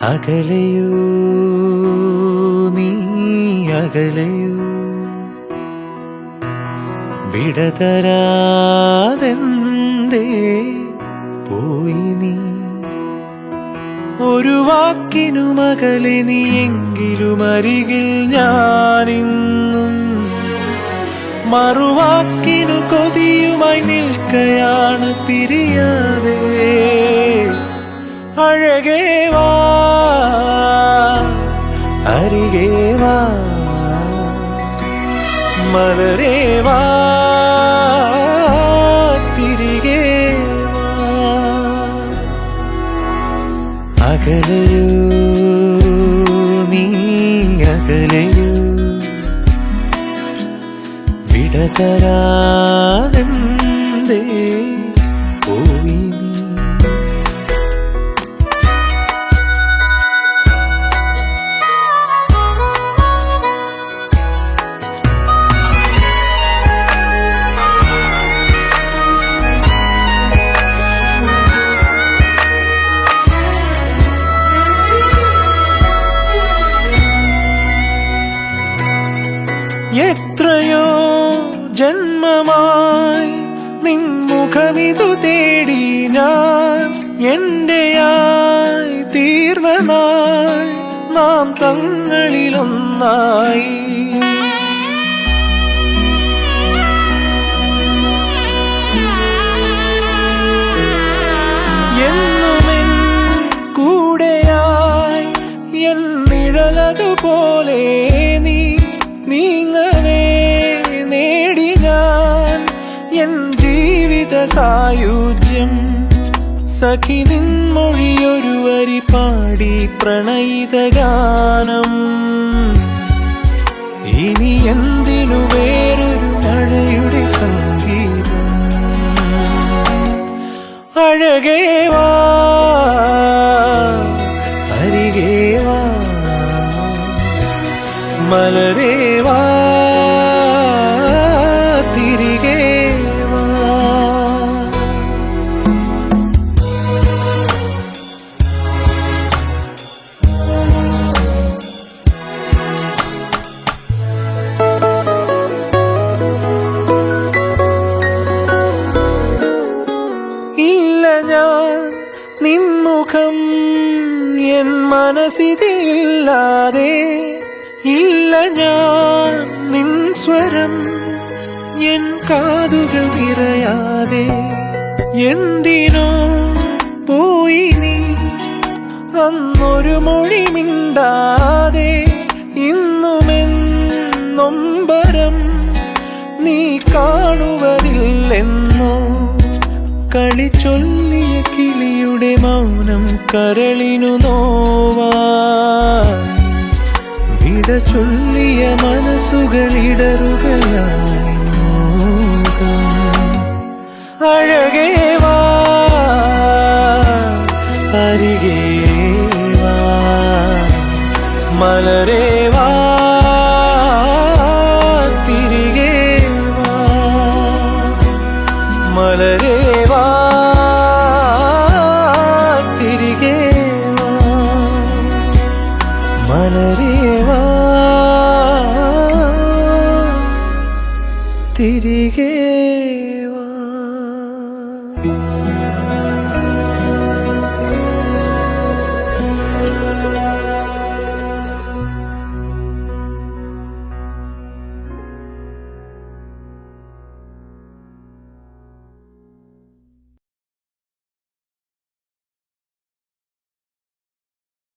അകലയൂ നീ അകലയൂ. വിടതരാതെന്തേ പോയി? ഒരു വാക്കിനു മകളെ നീ എങ്കിലും അരികിൽ ഞാനിന്നും മറുവാക്കിനു കൊതിയുമായി നിൽക്കയാണ് പിരിയാതെ. അഴകേ വാ അരികേ അകലയൂ? നീ അകലയൂ? വിടതരാതെന്തേ പോയി എത്രയോ ജന്മമായി നിൻ നിൻമുഖമിതു തേടി ഞാൻ എന്റെയായി തീർന്ന നാൾ നാം തങ്ങളിലൊന്നായി. സായുജ്യം. സഖി നിൻമൊഴിയൊരു വരി പാടി പ്രണയിത ഗാനം. ഇനി എന്തിനു വേറൊരു മഴയുടെ സംഗീതം? അഴകേവാ വാ അരികേ നിൻമുഖം എൻ മനസ്സിതില്ലാതെ ഇല്ല ഞാൻ നിൻ സ്വരം. എൻ കാതുകൾ നിറയാതെ എന്തിനോ പോയി നീ. അന്നൊരു മൊഴി മിണ്ടാതെ ഇന്നുമെന്നൊമ്പരം നീ കാണുവതില്ലെന്നോ കളി ചൊല്ലിയ കിളിയുടെ മൗനം കരളിനു നോവാ വിട ചൊല്ലിയ മനസ്സുകളിടറുകയായി മോഹം. തിരികെ